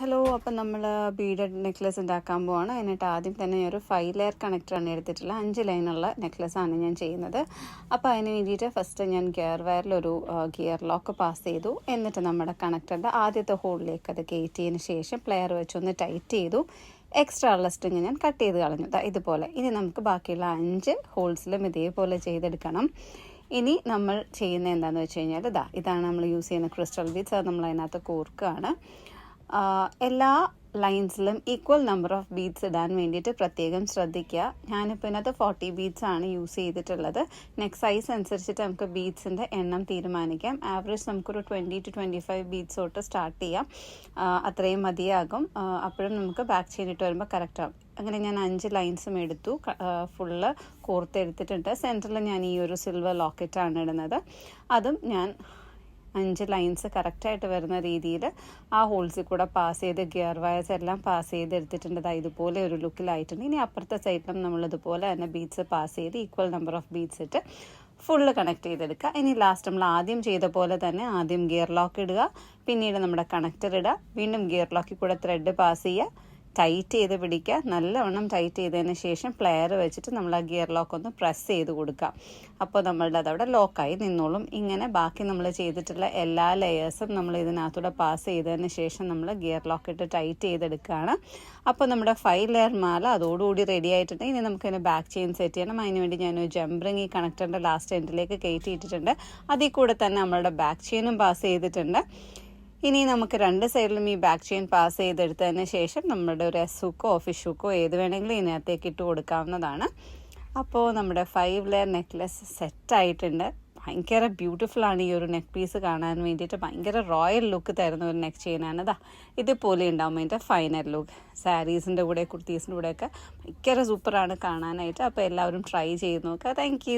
Hello അപ്പം നമ്മൾ beaded necklace ഉണ്ടാക്കാൻ പോവാണ്. എന്നിട്ട് ആദ്യം തന്നെ ഞാൻ ഒരു ഫൈവ് ലെയർ കണക്ടറാണ് എടുത്തിട്ടുള്ള അഞ്ച് ലൈനുള്ള നെക്ലസ്സാണ് ഞാൻ ചെയ്യുന്നത്. അപ്പോൾ അതിന് വേണ്ടിയിട്ട് ഫസ്റ്റ് ഞാൻ ഗിയർ വയറിലൊരു ഗിയർ ലോക്ക് പാസ് ചെയ്തു. എന്നിട്ട് നമ്മുടെ കണക്ടറിന്റെ ആദ്യത്തെ ഹോളിലേക്ക് അത് കയറ്റിയതിന് ശേഷം പ്ലെയർ വെച്ചൊന്ന് ടൈറ്റ് ചെയ്തു. എക്സ്ട്രാ ഉള്ള സ്ട്രിങ് ഞാൻ കട്ട് ചെയ്ത് കളഞ്ഞു. ഇതുപോലെ. ഇനി നമുക്ക് ബാക്കിയുള്ള അഞ്ച് ഹോൾസിലും ഇതേപോലെ ചെയ്തെടുക്കണം. ഇനി നമ്മൾ ചെയ്യുന്ന എന്താണെന്ന് വെച്ച് കഴിഞ്ഞാൽ ഇതാ ഇതാണ് നമ്മൾ യൂസ് ചെയ്യുന്ന ക്രിസ്റ്റൽ ബീഡ്സ് അത് നമ്മൾ അതിനകത്ത് കോർക്കുകയാണ് എല്ലാ ലൈൻസിലും ഈക്വൽ നമ്പർ ഓഫ് ബീഡ്സ് ഇടാൻ വേണ്ടിയിട്ട് പ്രത്യേകം ശ്രദ്ധിക്കുക. ഞാനിപ്പോൾ ഇതിനകത്ത് ഫോർട്ടി ബീഡ്സ് ആണ് യൂസ് ചെയ്തിട്ടുള്ളത്. നെക്സ്റ്റ് സൈസ് അനുസരിച്ചിട്ട് നമുക്ക് ബീഡ്സിന്റെ എണ്ണം തീരുമാനിക്കാം. ആവറേജ് നമുക്കൊരു twenty two twenty five beads തൊട്ട് സ്റ്റാർട്ട് ചെയ്യാം. അത്രയും മതിയാകും. അപ്പോഴും നമുക്ക് ബാക്ക് ചെയിൻ ഇട്ട് വരുമ്പോൾ കറക്റ്റാകും അങ്ങനെ ഞാൻ അഞ്ച് ലൈൻസും എടുത്തു. ഫുള്ള് കോർത്തെടുത്തിട്ടുണ്ട് സെന്ററിൽ ഞാൻ ഈ ഒരു സിൽവർ ലോക്കറ്റാണ് ഇടുന്നത്. അതും ഞാൻ അഞ്ച് ലൈൻസ് കറക്റ്റായിട്ട് വരുന്ന രീതിയിൽ ആ ഹോൾസിൽ കൂടെ പാസ് ചെയ്ത് ഗിയർ വയർസ് എല്ലാം പാസ് ചെയ്ത് എടുത്തിട്ടുണ്ട്. ഇതുപോലെ ഒരു ലുക്കിലായിട്ടുണ്ട് ഇനി അപ്പുറത്തെ സൈഡിലും നമ്മൾ ഇതുപോലെ തന്നെ ബീഡ്സ് പാസ് ചെയ്ത് ഈക്വൽ നമ്പർ ഓഫ് ബീഡ്സ് ഇട്ട് ഫുള്ള് കണക്ട് ചെയ്തെടുക്കുക. ഇനി ലാസ്റ്റ് നമ്മൾ ആദ്യം ചെയ്ത പോലെ തന്നെ ആദ്യം ഗിയർ ലോക്ക് ഇടുക. പിന്നീട് നമ്മുടെ കണക്ടർ ഇടുക. വീണ്ടും ഗിയർ ലോക്കിൽ കൂടെ ത്രെഡ് പാസ് ചെയ്യുക. ടൈറ്റ് ചെയ്ത് പിടിക്കുക. നല്ലവണ്ണം ടൈറ്റ് ചെയ്തതിന് ശേഷം പ്ലെയർ വെച്ചിട്ട് നമ്മൾ ആ ഗിയർ ലോക്ക് ഒന്ന് പ്രസ് ചെയ്ത് കൊടുക്കുക. അപ്പോൾ നമ്മളുടെ അതവിടെ ലോക്കായി നിന്നോളും. ഇങ്ങനെ ബാക്കി നമ്മൾ ചെയ്തിട്ടുള്ള എല്ലാ ലെയേഴ്സും നമ്മൾ ഇതിനകത്തൂടെ പാസ് ചെയ്തതിന് ശേഷം നമ്മൾ ഗിയർ ലോക്ക് ഇട്ട് ടൈറ്റ് ചെയ്തെടുക്കുകയാണ്. അപ്പോൾ നമ്മുടെ ഫൈവ് ലെയർ മാല അതോടുകൂടി റെഡി ആയിട്ടുണ്ട്. ഇനി നമുക്കതിന് ബാക്ക് ചെയിൻ സെറ്റ് ചെയ്യണം. അതിനുവേണ്ടി ഞാനൊരു ജംബ്രിങ് ഈ കണക്ടറിന്റെ ലാസ്റ്റ് എൻഡിലേക്ക് കയറ്റിയിട്ടിട്ടുണ്ട്. അതിൽ കൂടെ തന്നെ നമ്മളുടെ ബാക്ക് ചെയിനും പാസ് ചെയ്തിട്ടുണ്ട്. ഇനി നമുക്ക് രണ്ട് സൈഡിലും ഈ ബാക്ക് ചെയിൻ പാസ് ചെയ്തെടുത്തതിന് ശേഷം നമ്മുടെ ഒരു എസ് ഹുക്കോ ഫിഷ് ഹുക്കോ ഏത് വേണമെങ്കിലും ഇതിനകത്തേക്ക് ഇട്ട് കൊടുക്കാവുന്നതാണ്. അപ്പോൾ നമ്മുടെ ഫൈവ് ലെയർ നെക്ലസ് സെറ്റായിട്ടുണ്ട് ഭയങ്കര ബ്യൂട്ടിഫുൾ ആണ് ഈ ഒരു നെക്ക് പീസ് കാണാൻ വേണ്ടിയിട്ട്. ഭയങ്കര റോയൽ ലുക്ക് തരുന്ന ഒരു നെക്ക് ചെയിനാണ് ഇതാ ഇതുപോലെ ഉണ്ടാവും അതിന്റെ ഫൈനൽ ലുക്ക് സാരീസിന്റെ കൂടെ കുർത്തീസിന്റെ കൂടെയൊക്കെ ഭയങ്കര സൂപ്പറാണ് കാണാനായിട്ട്. അപ്പോൾ എല്ലാവരും ട്രൈ ചെയ്ത് നോക്കുക താങ്ക്